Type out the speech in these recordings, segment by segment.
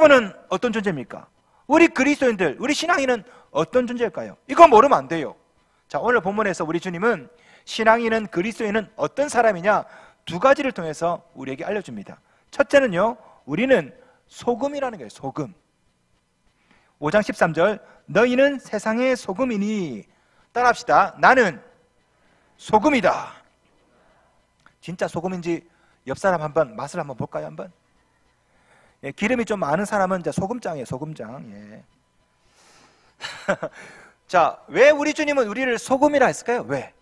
여러분은 어떤 존재입니까? 우리 그리스도인들, 우리 신앙인은 어떤 존재일까요? 이거 모르면 안 돼요. 자, 오늘 본문에서 우리 주님은 신앙인은 그리스도인은 어떤 사람이냐 두 가지를 통해서 우리에게 알려줍니다. 첫째는요, 우리는 소금이라는 거예요, 소금. 5장 13절, 너희는 세상의 소금이니, 따라합시다. 나는 소금이다. 진짜 소금인지 옆 사람 한번 맛을 한번 볼까요, 한번? 예, 기름이 좀 많은 사람은 이제 소금장이에요, 소금장. 예. 자, 왜 우리 주님은 우리를 소금이라 했을까요? 왜?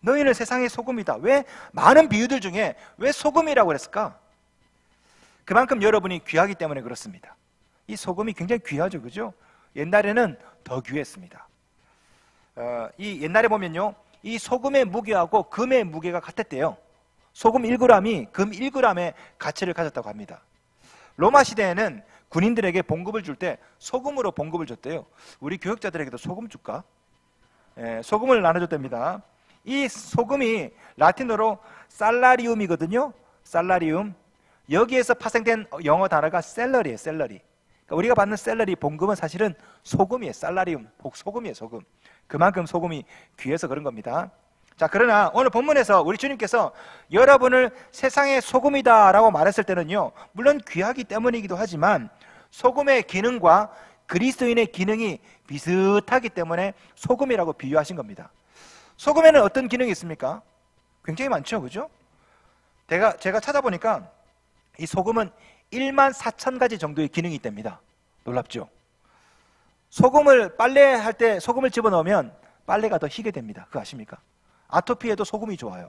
너희는 세상의 소금이다. 왜 많은 비유들 중에 왜 소금이라고 그랬을까? 그만큼 여러분이 귀하기 때문에 그렇습니다. 이 소금이 굉장히 귀하죠, 그죠? 옛날에는 더 귀했습니다. 어, 이 옛날에 보면요, 이 소금의 무게하고 금의 무게가 같았대요. 소금 1g이 금 1g의 가치를 가졌다고 합니다. 로마 시대에는 군인들에게 봉급을 줄 때 소금으로 봉급을 줬대요. 우리 교육자들에게도 소금 줄까? 예, 소금을 나눠줬답니다. 이 소금이 라틴어로 살라리움이거든요. 살라리움. 여기에서 파생된 영어 단어가 셀러리예요. 셀러리. 그러니까 우리가 받는 셀러리 봉급은 사실은 소금이에요. 살라리움. 소금이에요. 소금. 그만큼 소금이 귀해서 그런 겁니다. 자, 그러나 오늘 본문에서 우리 주님께서 여러분을 세상의 소금이다라고 말했을 때는요, 물론 귀하기 때문이기도 하지만 소금의 기능과 그리스도인의 기능이 비슷하기 때문에 소금이라고 비유하신 겁니다. 소금에는 어떤 기능이 있습니까? 굉장히 많죠, 그죠? 제가, 제가 찾아보니까 이 소금은 1만 4천 가지 정도의 기능이 있답니다. 놀랍죠? 소금을 빨래할 때 소금을 집어넣으면 빨래가 더 희게 됩니다. 그거 아십니까? 아토피에도 소금이 좋아요.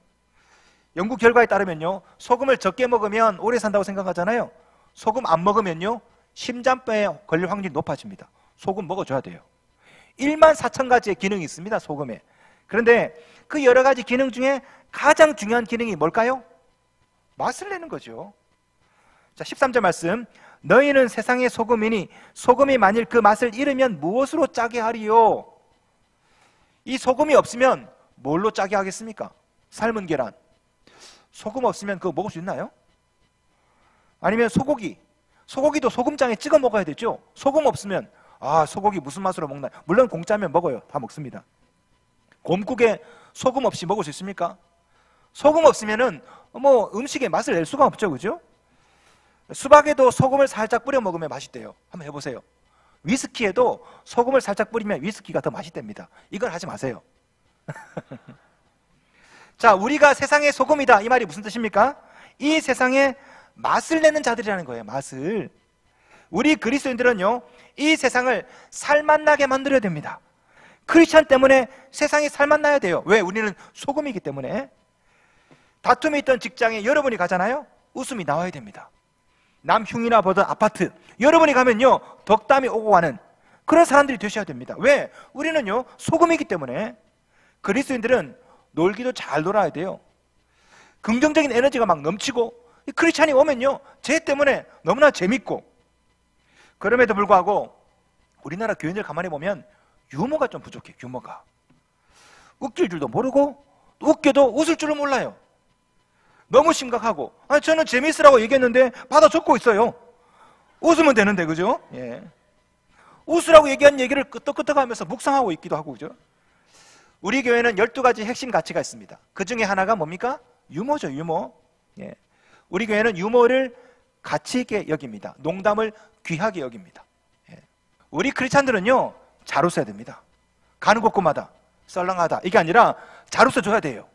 연구 결과에 따르면요, 소금을 적게 먹으면 오래 산다고 생각하잖아요. 소금 안 먹으면요, 심장병에 걸릴 확률이 높아집니다. 소금 먹어줘야 돼요. 1만 4천 가지의 기능이 있습니다, 소금에. 그런데 그 여러 가지 기능 중에 가장 중요한 기능이 뭘까요? 맛을 내는 거죠. 자, 13절 말씀. 너희는 세상의 소금이니 소금이 만일 그 맛을 잃으면 무엇으로 짜게 하리요? 이 소금이 없으면 뭘로 짜게 하겠습니까? 삶은 계란. 소금 없으면 그거 먹을 수 있나요? 아니면 소고기. 소고기도 소금장에 찍어 먹어야 되죠? 소금 없으면, 아, 소고기 무슨 맛으로 먹나? 물론 공짜면 먹어요. 다 먹습니다. 곰국에 소금 없이 먹을 수 있습니까? 소금 없으면은 뭐 음식의 맛을 낼 수가 없죠. 그죠? 수박에도 소금을 살짝 뿌려 먹으면 맛있대요. 한번 해보세요. 위스키에도 소금을 살짝 뿌리면 위스키가 더 맛있답니다. 이걸 하지 마세요. 자, 우리가 세상의 소금이다. 이 말이 무슨 뜻입니까? 이 세상에 맛을 내는 자들이라는 거예요. 맛을. 우리 그리스도인들은요, 이 세상을 살맛나게 만들어야 됩니다. 크리스천 때문에 세상이 살맛나야 돼요. 왜? 우리는 소금이기 때문에. 다툼이 있던 직장에 여러분이 가잖아요? 웃음이 나와야 됩니다. 남 흉이나 보던 아파트. 여러분이 가면요, 덕담이 오고 가는 그런 사람들이 되셔야 됩니다. 왜? 우리는요, 소금이기 때문에. 그리스도인들은 놀기도 잘 놀아야 돼요. 긍정적인 에너지가 막 넘치고 크리스찬이 오면요 쟤 때문에 너무나 재밌고 그럼에도 불구하고 우리나라 교인들 가만히 보면 유머가 좀 부족해 유머가 웃길 줄도 모르고 웃겨도 웃을 줄은 몰라요 너무 심각하고 아니 저는 재밌으라고 얘기했는데 받아 적고 있어요 웃으면 되는데 그죠? 예. 웃으라고 얘기한 얘기를 끄떡끄떡 하면서 묵상하고 있기도 하고 그죠? 우리 교회는 12가지 핵심 가치가 있습니다. 그 중에 하나가 뭡니까? 유머죠, 유머. 예. 우리 교회는 유머를 가치 있게 여깁니다. 농담을 귀하게 여깁니다. 예. 우리 크리스찬들은요, 잘 웃어야 됩니다. 가는 곳곳마다 썰렁하다. 이게 아니라 잘 웃어줘야 돼요.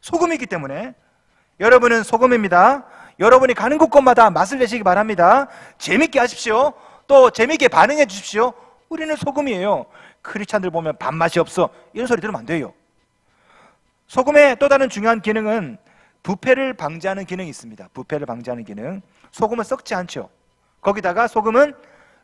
소금이기 때문에. 여러분은 소금입니다. 여러분이 가는 곳곳마다 맛을 내시기 바랍니다. 재밌게 하십시오. 또 재밌게 반응해 주십시오. 우리는 소금이에요. 크리스찬들 보면 밥맛이 없어. 이런 소리 들으면 안 돼요. 소금의 또 다른 중요한 기능은 부패를 방지하는 기능이 있습니다. 부패를 방지하는 기능. 소금은 썩지 않죠. 거기다가 소금은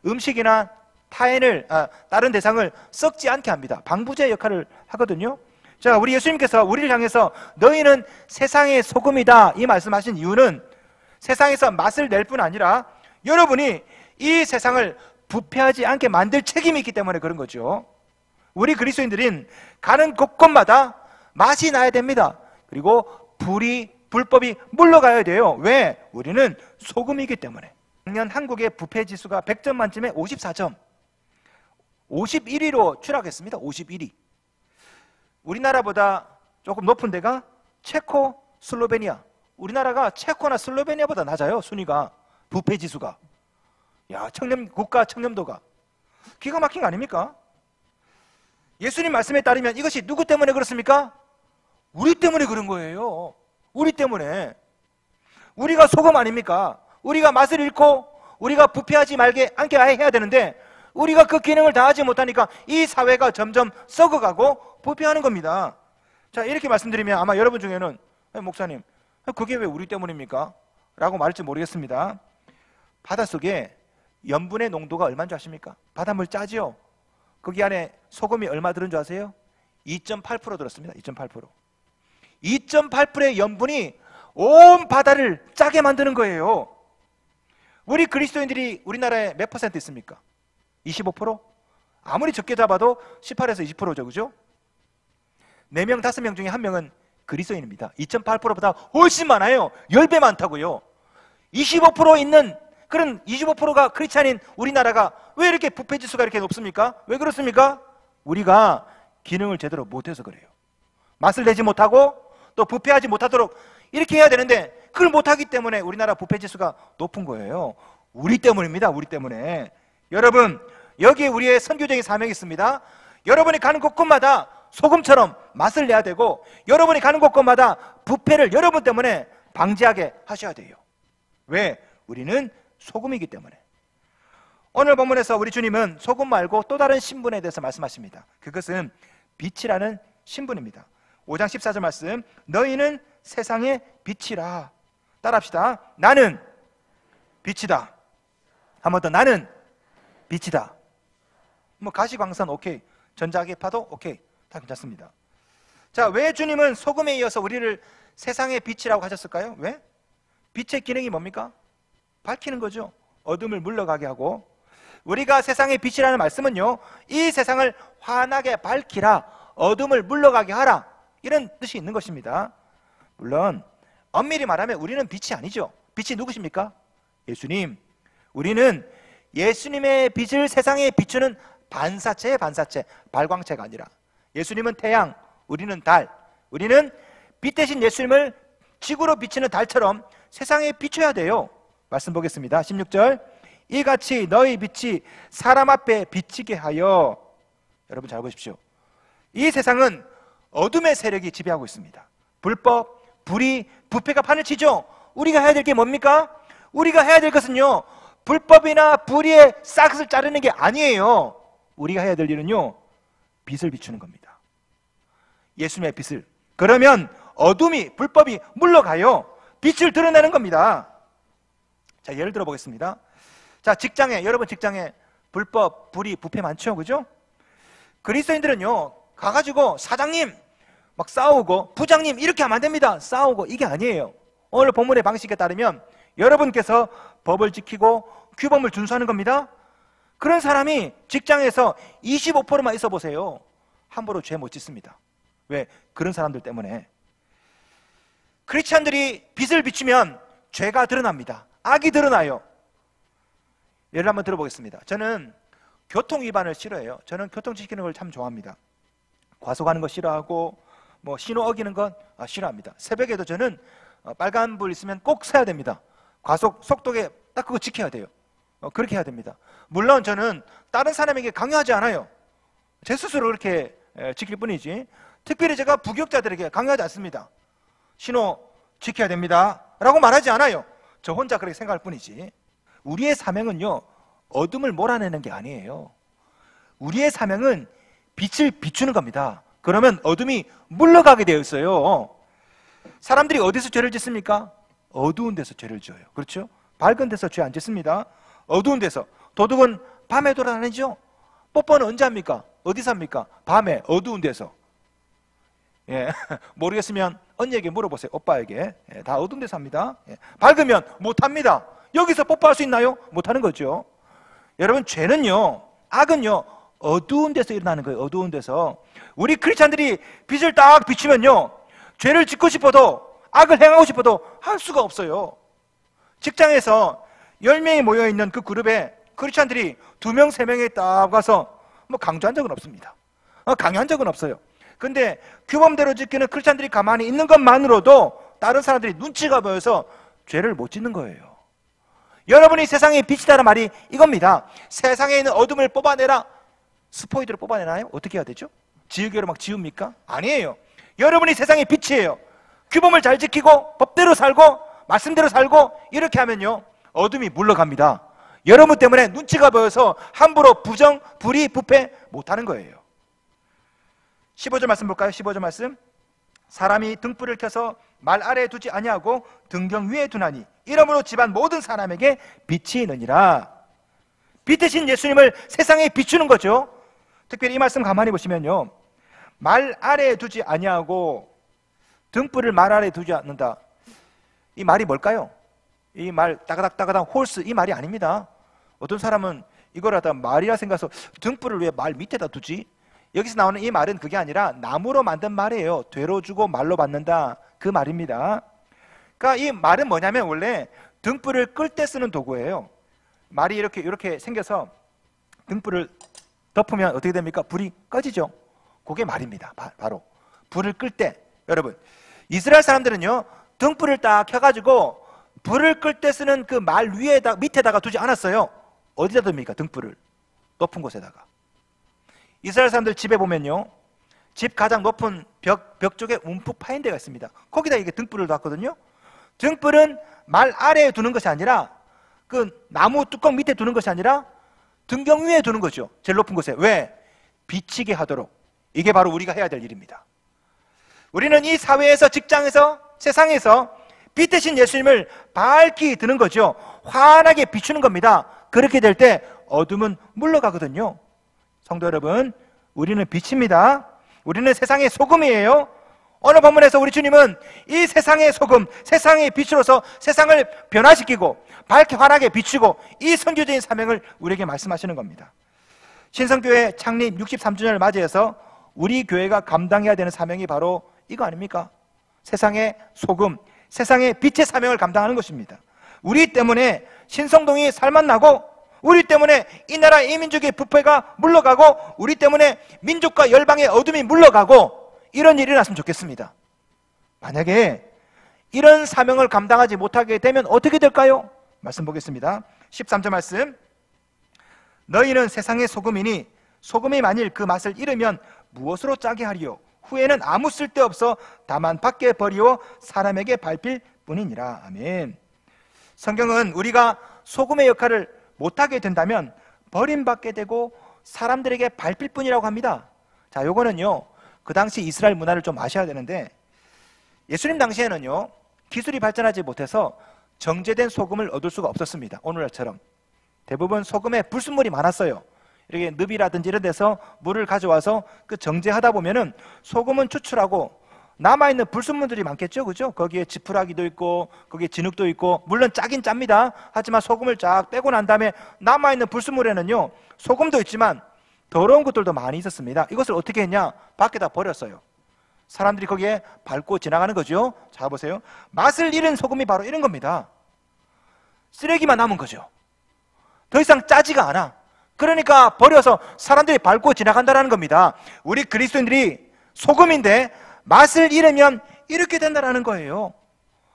음식이나 타인을 아, 다른 대상을 썩지 않게 합니다. 방부제 역할을 하거든요. 자, 우리 예수님께서 우리를 향해서 너희는 세상의 소금이다 이 말씀하신 이유는 세상에서 맛을 낼 뿐 아니라 여러분이 이 세상을 부패하지 않게 만들 책임이 있기 때문에 그런 거죠. 우리 그리스도인들은 가는 곳곳마다 맛이 나야 됩니다. 그리고 불이 불법이 물러가야 돼요. 왜? 우리는 소금이기 때문에. 작년 한국의 부패 지수가 100점 만점에 54점. 51위로 추락했습니다. 51위. 우리나라보다 조금 높은 데가 체코, 슬로베니아. 우리나라가 체코나 슬로베니아보다 낮아요. 순위가. 부패 지수가. 야, 청렴 국가 청렴도가 기가 막힌 거 아닙니까? 예수님 말씀에 따르면 이것이 누구 때문에 그렇습니까? 우리 때문에 그런 거예요. 우리 때문에. 우리가 소금 아닙니까? 우리가 맛을 잃고 우리가 부패하지 말게 않게 해야 되는데 우리가 그 기능을 다하지 못하니까 이 사회가 점점 썩어가고 부패하는 겁니다. 자, 이렇게 말씀드리면 아마 여러분 중에는 목사님, 그게 왜 우리 때문입니까? 라고 말할지 모르겠습니다. 바닷속에 염분의 농도가 얼마인 줄 아십니까? 바닷물 짜지요? 거기 안에 소금이 얼마 들은 줄 아세요? 2.8% 들었습니다. 2.8%. 2.8%의 염분이 온 바다를 짜게 만드는 거예요. 우리 그리스도인들이 우리나라에 몇 퍼센트 있습니까? 25%? 아무리 적게 잡아도 18에서 20%죠. 그죠? 4명, 5명 중에 1명은 그리스도인입니다. 2.8%보다 훨씬 많아요. 10배 많다고요. 25% 있는 그런 25%가 크리스찬인 우리나라가 왜 이렇게 부패 지수가 이렇게 높습니까? 왜 그렇습니까? 우리가 기능을 제대로 못해서 그래요. 맛을 내지 못하고 또 부패하지 못하도록 이렇게 해야 되는데 그걸 못하기 때문에 우리나라 부패 지수가 높은 거예요. 우리 때문입니다. 우리 때문에. 여러분, 여기에 우리의 선교적인 사명이 있습니다. 여러분이 가는 곳곳마다 소금처럼 맛을 내야 되고 여러분이 가는 곳곳마다 부패를 여러분 때문에 방지하게 하셔야 돼요. 왜? 우리는 소금이기 때문에. 오늘 본문에서 우리 주님은 소금 말고 또 다른 신분에 대해서 말씀하십니다. 그것은 빛이라는 신분입니다. 5장 14절 말씀. 너희는 세상의 빛이라. 따라합시다. 나는 빛이다. 한 번 더. 나는 빛이다. 뭐 가시광선 오케이. 전자기파도 오케이. 다 괜찮습니다. 자, 왜 주님은 소금에 이어서 우리를 세상의 빛이라고 하셨을까요? 왜? 빛의 기능이 뭡니까? 밝히는 거죠. 어둠을 물러가게 하고 우리가 세상의 빛이라는 말씀은요. 이 세상을 환하게 밝히라. 어둠을 물러가게 하라. 이런 뜻이 있는 것입니다. 물론 엄밀히 말하면 우리는 빛이 아니죠. 빛이 누구십니까? 예수님. 우리는 예수님의 빛을 세상에 비추는 반사체의 반사체, 발광체가 아니라 예수님은 태양, 우리는 달. 우리는 빛 대신 예수님을 지구로 비치는 달처럼 세상에 비춰야 돼요. 말씀 보겠습니다. 16절. 이같이 너희 빛이 사람 앞에 비치게 하여 여러분 잘 보십시오. 이 세상은 어둠의 세력이 지배하고 있습니다. 불법, 불의, 부패가 판을 치죠. 우리가 해야 될 게 뭡니까? 우리가 해야 될 것은요. 불법이나 불의의 싹을 자르는 게 아니에요. 우리가 해야 될 일은요. 빛을 비추는 겁니다. 예수님의 빛을. 그러면 어둠이 불법이 물러가요. 빛을 드러내는 겁니다. 자, 예를 들어 보겠습니다. 자, 직장에, 여러분 직장에 불법, 불이, 부패 많죠? 그죠? 그리스도인들은요, 가 가지고 사장님, 막 싸우고, 부장님, 이렇게 하면 안 됩니다. 싸우고, 이게 아니에요. 오늘 본문의 방식에 따르면 여러분께서 법을 지키고 규범을 준수하는 겁니다. 그런 사람이 직장에서 25%만 있어 보세요. 함부로 죄 못 짓습니다. 왜? 그런 사람들 때문에. 크리스찬들이 빛을 비추면 죄가 드러납니다. 악이 드러나요. 예를 한번 들어보겠습니다. 저는 교통 위반을 싫어해요. 저는 교통 지키는 걸 참 좋아합니다. 과속하는 거 싫어하고 뭐 신호 어기는 건 아, 싫어합니다. 새벽에도 저는 어, 빨간 불 있으면 꼭 서야 됩니다. 과속 속도에 딱 그거 지켜야 돼요. 어, 그렇게 해야 됩니다. 물론 저는 다른 사람에게 강요하지 않아요. 제 스스로 그렇게 지킬 뿐이지. 특별히 제가 부격자들에게 강요하지 않습니다. 신호 지켜야 됩니다. 라고 말하지 않아요. 저 혼자 그렇게 생각할 뿐이지. 우리의 사명은요, 어둠을 몰아내는 게 아니에요. 우리의 사명은 빛을 비추는 겁니다. 그러면 어둠이 물러가게 되어 있어요. 사람들이 어디서 죄를 짓습니까? 어두운 데서 죄를 지어요. 그렇죠? 밝은 데서 죄 안 짓습니다. 어두운 데서. 도둑은 밤에 돌아다니죠? 뽀뽀는 언제 합니까? 어디서 합니까? 밤에 어두운 데서. 예, 모르겠으면 언니에게 물어보세요. 오빠에게. 예, 다 어두운 데서 합니다. 예, 밝으면 못합니다. 여기서 뽀뽀할 수 있나요? 못하는 거죠. 여러분, 죄는요, 악은요, 어두운 데서 일어나는 거예요. 어두운 데서. 우리 크리스찬들이 빛을 딱 비추면요, 죄를 짓고 싶어도, 악을 행하고 싶어도 할 수가 없어요. 직장에서 10명이 모여있는 그 그룹에 크리스찬들이 두 명, 세 명이 딱 가서 뭐 강조한 적은 없습니다. 어, 강요한 적은 없어요. 근데 규범대로 지키는 크리스찬들이 가만히 있는 것만으로도 다른 사람들이 눈치가 보여서 죄를 못 짓는 거예요. 여러분이 세상의 빛이다는 말이 이겁니다. 세상에 있는 어둠을 뽑아내라. 스포이드를 뽑아내나요? 어떻게 해야 되죠? 지우개로 막 지웁니까? 아니에요. 여러분이 세상의 빛이에요. 규범을 잘 지키고 법대로 살고 말씀대로 살고 이렇게 하면요. 어둠이 물러갑니다. 여러분 때문에 눈치가 보여서 함부로 부정, 불의, 부패 못하는 거예요. 15절 말씀 볼까요? 15절 말씀. 사람이 등불을 켜서 말 아래에 두지 아니하고 등경 위에 두나니 이러므로 집안 모든 사람에게 빛이 있느니라. 빛 대신 예수님을 세상에 비추는 거죠. 특별히 이 말씀 가만히 보시면요. 말 아래에 두지 아니하고 등불을 말 아래에 두지 않는다. 이 말이 뭘까요? 이 말 따가닥 따가닥 홀스 이 말이 아닙니다. 어떤 사람은 이걸 하다 말이라 생각해서 등불을 왜 말 밑에다 두지? 여기서 나오는 이 말은 그게 아니라 나무로 만든 말이에요. 되로 주고 말로 받는다. 그 말입니다. 그러니까 이 말은 뭐냐면 원래 등불을 끌 때 쓰는 도구예요. 말이 이렇게 이렇게 생겨서 등불을 덮으면 어떻게 됩니까? 불이 꺼지죠. 그게 말입니다. 바, 로 불을 끌 때 여러분 이스라엘 사람들은요 등불을 딱 켜가지고 불을 끌 때 쓰는 그 말 위에다 밑에다가 두지 않았어요. 어디다 둡니까? 등불을 높은 곳에다가. 이스라엘 사람들 집에 보면요. 집 가장 높은 벽, 벽 쪽에 움푹 파인 데가 있습니다. 거기다 이게 등불을 놨거든요. 등불은 말 아래에 두는 것이 아니라 그 나무 뚜껑 밑에 두는 것이 아니라 등경 위에 두는 거죠. 제일 높은 곳에. 왜? 비치게 하도록. 이게 바로 우리가 해야 될 일입니다. 우리는 이 사회에서 직장에서 세상에서 빛 대신 예수님을 밝히 드는 거죠. 환하게 비추는 겁니다. 그렇게 될 때 어둠은 물러가거든요. 성도 여러분, 우리는 빛입니다. 우리는 세상의 소금이에요. 어느 본문에서 우리 주님은 이 세상의 소금, 세상의 빛으로서 세상을 변화시키고 밝게 환하게 비추고 이 선교적인 사명을 우리에게 말씀하시는 겁니다. 신성교회 창립 63주년을 맞이해서 우리 교회가 감당해야 되는 사명이 바로 이거 아닙니까? 세상의 소금, 세상의 빛의 사명을 감당하는 것입니다. 우리 때문에 신성동이 살만나고 우리 때문에 이 나라 이 민족의 부패가 물러가고 우리 때문에 민족과 열방의 어둠이 물러가고 이런 일이 일어났으면 좋겠습니다. 만약에 이런 사명을 감당하지 못하게 되면 어떻게 될까요? 말씀 보겠습니다. 13절 말씀. 너희는 세상의 소금이니 소금이 만일 그 맛을 잃으면 무엇으로 짜게 하리요? 후에는 아무 쓸데없어 다만 밖에 버리워 사람에게 밟힐 뿐이니라. 아멘. 성경은 우리가 소금의 역할을 못하게 된다면 버림받게 되고 사람들에게 밟힐 뿐이라고 합니다. 자, 요거는요, 그 당시 이스라엘 문화를 좀 아셔야 되는데, 예수님 당시에는요, 기술이 발전하지 못해서 정제된 소금을 얻을 수가 없었습니다. 오늘날처럼. 대부분 소금에 불순물이 많았어요. 이렇게 늪이라든지 이런 데서 물을 가져와서 그 정제하다 보면은 소금은 추출하고 남아있는 불순물들이 많겠죠. 그죠? 거기에 지푸라기도 있고, 거기에 진흙도 있고, 물론 짜긴 짭니다. 하지만 소금을 쫙 빼고 난 다음에 남아있는 불순물에는요, 소금도 있지만 더러운 것들도 많이 있었습니다. 이것을 어떻게 했냐? 밖에다 버렸어요. 사람들이 거기에 밟고 지나가는 거죠. 자, 보세요. 맛을 잃은 소금이 바로 이런 겁니다. 쓰레기만 남은 거죠. 더 이상 짜지가 않아. 그러니까 버려서 사람들이 밟고 지나간다는 겁니다. 우리 그리스도인들이 소금인데 맛을 잃으면 이렇게 된다는 거예요.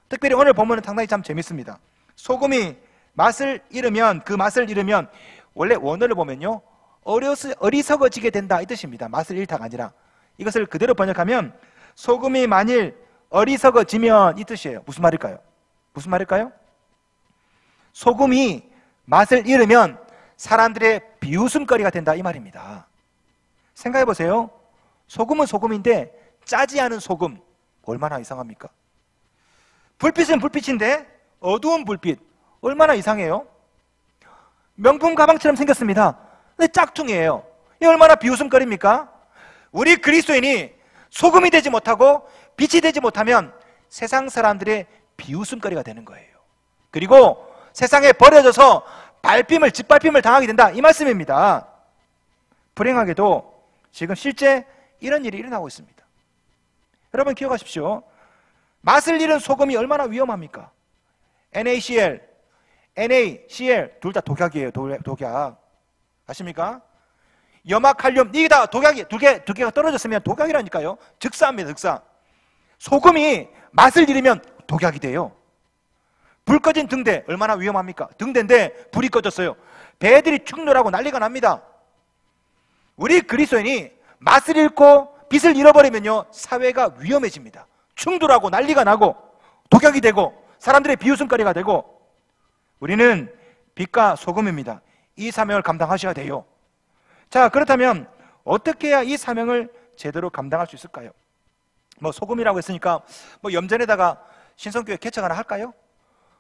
특별히 오늘 본문은 상당히 참 재밌습니다. 소금이 맛을 잃으면 그 맛을 잃으면 원래 원어를 보면요 어려서, 어리석어지게 된다 이 뜻입니다. 맛을 잃다가 아니라 이것을 그대로 번역하면 소금이 만일 어리석어지면 이 뜻이에요. 무슨 말일까요? 무슨 말일까요? 소금이 맛을 잃으면 사람들의 비웃음거리가 된다 이 말입니다. 생각해 보세요. 소금은 소금인데 짜지 않은 소금 얼마나 이상합니까? 불빛은 불빛인데 어두운 불빛 얼마나 이상해요? 명품 가방처럼 생겼습니다. 근데 짝퉁이에요. 이 얼마나 비웃음거리입니까? 우리 그리스도인이 소금이 되지 못하고 빛이 되지 못하면 세상 사람들의 비웃음거리가 되는 거예요. 그리고 세상에 버려져서 발핌을 짓밟힘을 당하게 된다 이 말씀입니다. 불행하게도 지금 실제 이런 일이 일어나고 있습니다. 여러분 기억하십시오. 맛을 잃은 소금이 얼마나 위험합니까? NaCl, NaCl 둘 다 독약이에요. 독- 독약. 아십니까? 염화칼륨 이게 다 독약이 두 개 두 개가 떨어졌으면 독약이라니까요. 즉사입니다. 즉사. 소금이 맛을 잃으면 독약이 돼요. 불 꺼진 등대 얼마나 위험합니까? 등대인데 불이 꺼졌어요. 배들이 충돌하고 난리가 납니다. 우리 그리스도인이 맛을 잃고 빛을 잃어버리면요 사회가 위험해집니다. 충돌하고 난리가 나고 독약이 되고 사람들의 비웃음거리가 되고 우리는 빛과 소금입니다. 이 사명을 감당하셔야 돼요. 자 그렇다면 어떻게 해야 이 사명을 제대로 감당할 수 있을까요? 뭐 소금이라고 했으니까 뭐 염전에다가 신성교회 개척 하나 할까요?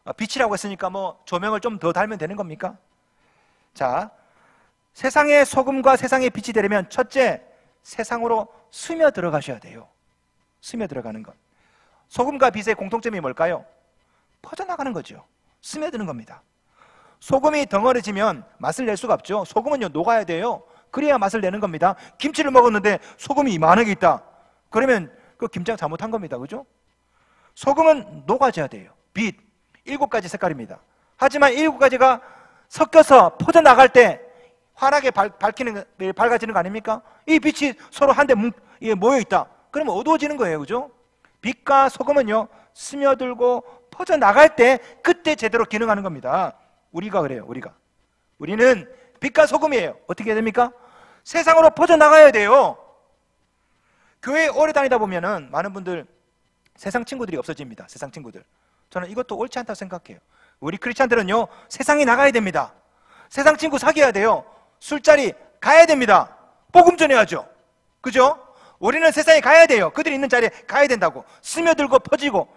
어, 빛이라고 했으니까 뭐 조명을 좀 더 달면 되는 겁니까? 자, 세상의 소금과 세상의 빛이 되려면 첫째, 세상으로 스며 들어가셔야 돼요. 스며 들어가는 것. 소금과 빛의 공통점이 뭘까요? 퍼져나가는 거죠. 스며드는 겁니다. 소금이 덩어리지면 맛을 낼 수가 없죠. 소금은요, 녹아야 돼요. 그래야 맛을 내는 겁니다. 김치를 먹었는데 소금이 이만하게 있다. 그러면 그 김장 잘못한 겁니다. 그죠? 소금은 녹아져야 돼요. 빛. 일곱 가지 색깔입니다. 하지만 일곱 가지가 섞여서 퍼져나갈 때 환하게 밝, 밝히는, 예, 밝아지는 거 아닙니까? 이 빛이 서로 한데 예, 모여 있다. 그러면 어두워지는 거예요. 그죠? 빛과 소금은요, 스며들고 퍼져나갈 때 그때 제대로 기능하는 겁니다. 우리가 그래요. 우리가. 우리는 빛과 소금이에요. 어떻게 됩니까? 세상으로 퍼져나가야 돼요. 교회 오래 다니다 보면은 많은 분들 세상 친구들이 없어집니다. 세상 친구들. 저는 이것도 옳지 않다고 생각해요. 우리 크리스찬들은요, 세상에 나가야 됩니다. 세상 친구 사귀어야 돼요. 술자리 가야 됩니다. 복음 전해야죠. 그죠? 우리는 세상에 가야 돼요. 그들이 있는 자리에 가야 된다고. 스며들고 퍼지고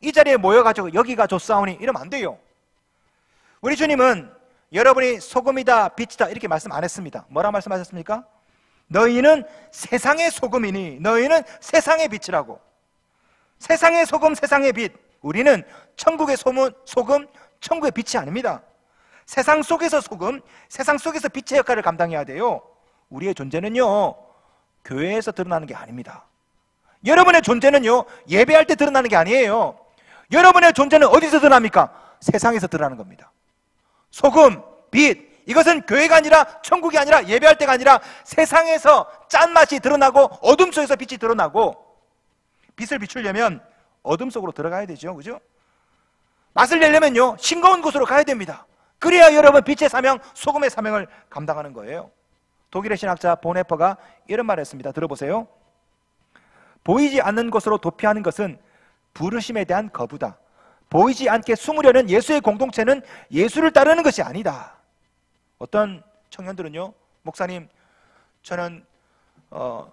이 자리에 모여가지고 여기가 좋사오니 이러면 안 돼요. 우리 주님은 여러분이 소금이다, 빛이다 이렇게 말씀 안 했습니다. 뭐라 말씀하셨습니까? 너희는 세상의 소금이니 너희는 세상의 빛이라고. 세상의 소금, 세상의 빛. 우리는 천국의 소문, 소금, 천국의 빛이 아닙니다. 세상 속에서 소금, 세상 속에서 빛의 역할을 감당해야 돼요. 우리의 존재는요, 교회에서 드러나는 게 아닙니다. 여러분의 존재는요, 예배할 때 드러나는 게 아니에요. 여러분의 존재는 어디서 드러납니까? 세상에서 드러나는 겁니다. 소금, 빛, 이것은 교회가 아니라 천국이 아니라 예배할 때가 아니라 세상에서 짠맛이 드러나고 어둠 속에서 빛이 드러나고 빛을 비추려면 어둠 속으로 들어가야 되죠. 그죠? 맛을 내려면요, 싱거운 곳으로 가야 됩니다. 그래야 여러분 빛의 사명, 소금의 사명을 감당하는 거예요. 독일의 신학자 보네퍼가 이런 말을 했습니다. 들어보세요. 보이지 않는 곳으로 도피하는 것은 부르심에 대한 거부다. 보이지 않게 숨으려는 예수의 공동체는 예수를 따르는 것이 아니다. 어떤 청년들은요, 목사님, 저는 어,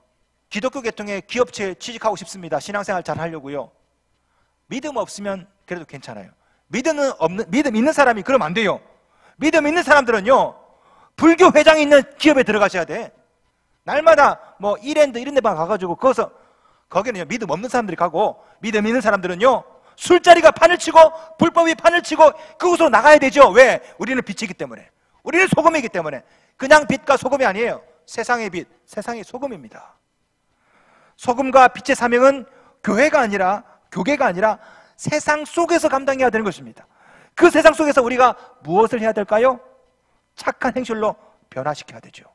기독교 계통의 기업체에 취직하고 싶습니다. 신앙생활 잘 하려고요. 믿음 없으면 그래도 괜찮아요. 믿음은 없는, 믿음 있는 사람이 그러면 안 돼요. 믿음 있는 사람들은요, 불교 회장이 있는 기업에 들어가셔야 돼. 날마다 뭐 이랜드 이런 데만 가가지고 거기서 거기는 믿음 없는 사람들이 가고 믿음 있는 사람들은요 술자리가 판을 치고 불법이 판을 치고 그곳으로 나가야 되죠. 왜? 우리는 빛이기 때문에. 우리는 소금이기 때문에. 그냥 빛과 소금이 아니에요. 세상의 빛, 세상의 소금입니다. 소금과 빛의 사명은 교회가 아니라 교계가 아니라 세상 속에서 감당해야 되는 것입니다. 그 세상 속에서 우리가 무엇을 해야 될까요? 착한 행실로 변화시켜야 되죠.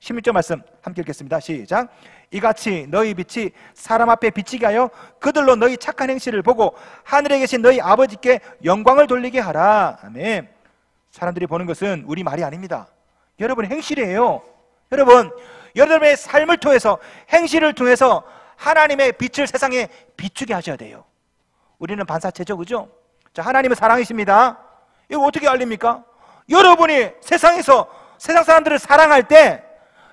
16절 말씀 함께 읽겠습니다. 시작. 이같이 너희 빛이 사람 앞에 비치게 하여 그들로 너희 착한 행실을 보고 하늘에 계신 너희 아버지께 영광을 돌리게 하라. 아멘. 사람들이 보는 것은 우리 말이 아닙니다. 여러분의 행실이에요. 여러분, 여러분의 삶을 통해서 행실을 통해서 하나님의 빛을 세상에 비추게 하셔야 돼요. 우리는 반사체죠, 그죠? 자, 하나님은 사랑이십니다. 이거 어떻게 알립니까? 여러분이 세상에서 세상 사람들을 사랑할 때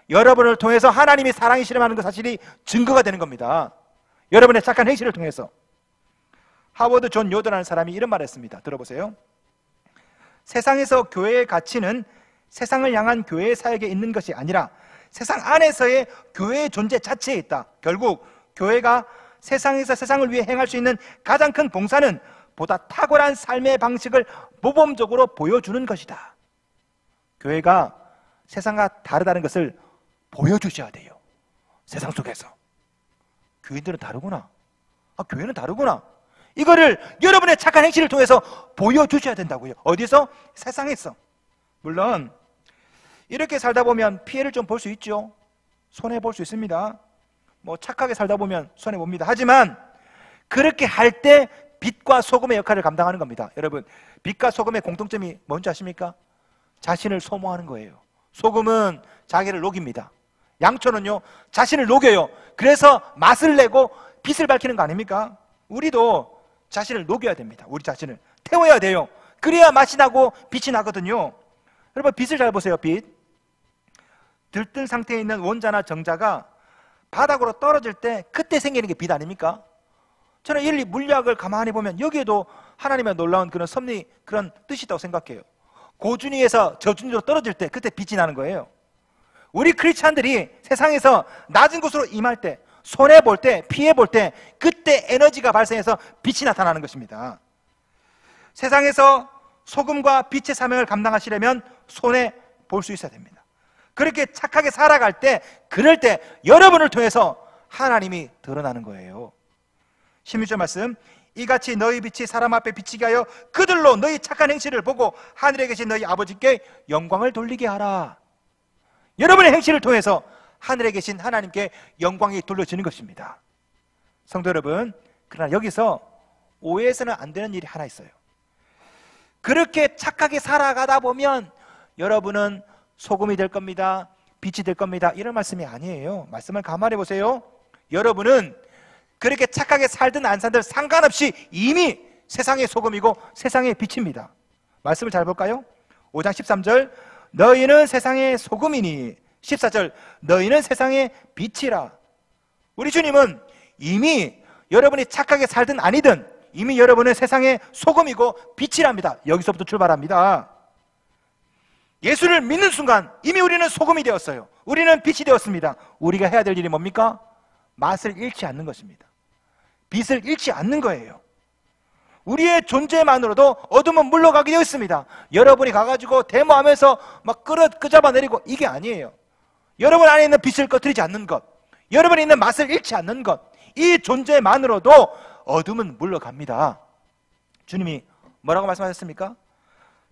여러분을 통해서 하나님이 사랑이시라는 그 사실이 증거가 되는 겁니다. 여러분의 착한 행실을 통해서. 하워드 존 요더라는 사람이 이런 말을 했습니다. 들어보세요. 세상에서 교회의 가치는 세상을 향한 교회의 사역에 있는 것이 아니라 세상 안에서의 교회의 존재 자체에 있다. 결국 교회가 세상에서 세상을 위해 행할 수 있는 가장 큰 봉사는 보다 탁월한 삶의 방식을 모범적으로 보여주는 것이다. 교회가 세상과 다르다는 것을 보여주셔야 돼요. 세상 속에서. 교인들은 다르구나. 아, 교회는 다르구나. 이거를 여러분의 착한 행실을 통해서 보여주셔야 된다고요. 어디서? 세상에서. 물론 이렇게 살다 보면 피해를 좀 볼 수 있죠. 손해 볼 수 있습니다. 뭐 착하게 살다 보면 손해 봅니다. 하지만 그렇게 할 때 빛과 소금의 역할을 감당하는 겁니다. 여러분, 빛과 소금의 공통점이 뭔지 아십니까? 자신을 소모하는 거예요. 소금은 자기를 녹입니다. 양초는요, 자신을 녹여요. 그래서 맛을 내고 빛을 밝히는 거 아닙니까? 우리도 자신을 녹여야 됩니다. 우리 자신을 태워야 돼요. 그래야 맛이 나고 빛이 나거든요. 여러분, 빛을 잘 보세요, 빛. 들뜬 상태에 있는 원자나 정자가 바닥으로 떨어질 때 그때 생기는 게 빛 아닙니까? 저는 이 물리학을 가만히 보면 여기에도 하나님의 놀라운 그런 섭리 그런 뜻이 있다고 생각해요. 고준위에서 저준위로 떨어질 때 그때 빛이 나는 거예요. 우리 크리스찬들이 세상에서 낮은 곳으로 임할 때 손해 볼 때, 피해 볼 때 그때 에너지가 발생해서 빛이 나타나는 것입니다. 세상에서 소금과 빛의 사명을 감당하시려면 손해 볼 수 있어야 됩니다. 그렇게 착하게 살아갈 때, 그럴 때 여러분을 통해서 하나님이 드러나는 거예요. 16절 말씀. 이같이 너희 빛이 사람 앞에 비치게 하여 그들로 너희 착한 행실을 보고 하늘에 계신 너희 아버지께 영광을 돌리게 하라. 여러분의 행실을 통해서 하늘에 계신 하나님께 영광이 돌려지는 것입니다. 성도 여러분, 그러나 여기서 오해해서는 안 되는 일이 하나 있어요. 그렇게 착하게 살아가다 보면 여러분은 소금이 될 겁니다. 빛이 될 겁니다. 이런 말씀이 아니에요. 말씀을 가만히 보세요. 여러분은 그렇게 착하게 살든 안 살든 상관없이 이미 세상의 소금이고 세상의 빛입니다. 말씀을 잘 볼까요? 5장 13절 너희는 세상의 소금이니 14절 너희는 세상의 빛이라 우리 주님은 이미 여러분이 착하게 살든 아니든 이미 여러분은 세상의 소금이고 빛이랍니다. 여기서부터 출발합니다. 예수를 믿는 순간 이미 우리는 소금이 되었어요. 우리는 빛이 되었습니다. 우리가 해야 될 일이 뭡니까? 맛을 잃지 않는 것입니다. 빛을 잃지 않는 거예요. 우리의 존재만으로도 어둠은 물러가게 되어 있습니다. 여러분이 가가지고 데모하면서 막 끌어 끄잡아내리고 이게 아니에요. 여러분 안에 있는 빛을 꺼뜨리지 않는 것, 여러분이 있는 맛을 잃지 않는 것, 이 존재만으로도 어둠은 물러갑니다. 주님이 뭐라고 말씀하셨습니까?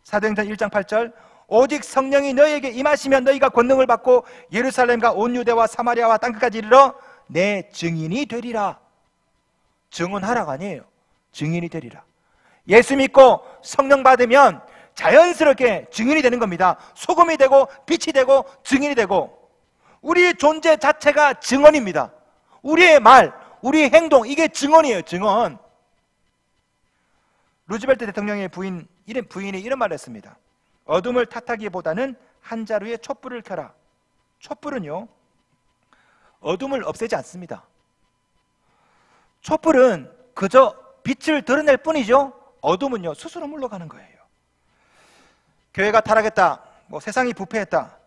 사도행전 1장 8절 오직 성령이 너희에게 임하시면 너희가 권능을 받고 예루살렘과 온 유대와 사마리아와 땅끝까지 이르러 내 증인이 되리라. 증언하라가 아니에요. 증인이 되리라. 예수 믿고 성령 받으면 자연스럽게 증인이 되는 겁니다. 소금이 되고 빛이 되고 증인이 되고 우리 존재 자체가 증언입니다. 우리의 말, 우리의 행동 이게 증언이에요. 증언. 루즈벨트 대통령의 부인 이런 부인이 이런 말을 했습니다. 어둠을 탓하기보다는 한 자루에 촛불을 켜라. 촛불은요. 어둠을 없애지 않습니다. 촛불은 그저 빛을 드러낼 뿐이죠. 어둠은요 스스로 물러가는 거예요. 교회가 타락했다. 뭐 세상이 부패했다.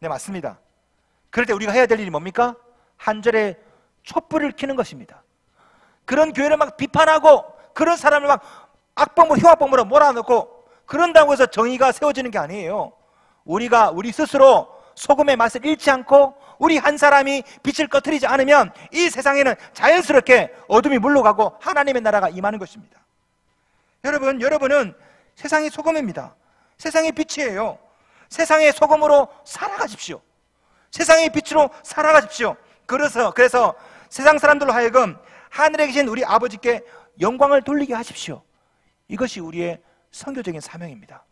네 맞습니다. 그럴 때 우리가 해야 될 일이 뭡니까? 한 절에 촛불을 켜는 것입니다. 그런 교회를 막 비판하고 그런 사람을 막 악범으로 흉악범으로 몰아넣고 그런다고 해서 정의가 세워지는 게 아니에요. 우리가 우리 스스로 소금의 맛을 잃지 않고 우리 한 사람이 빛을 꺼트리지 않으면 이 세상에는 자연스럽게 어둠이 물러가고 하나님의 나라가 임하는 것입니다. 여러분, 여러분은 세상의 소금입니다. 세상의 빛이에요. 세상의 소금으로 살아가십시오. 세상의 빛으로 살아가십시오. 그래서, 그래서 세상 사람들로 하여금 하늘에 계신 우리 아버지께 영광을 돌리게 하십시오. 이것이 우리의 선교적인 사명입니다.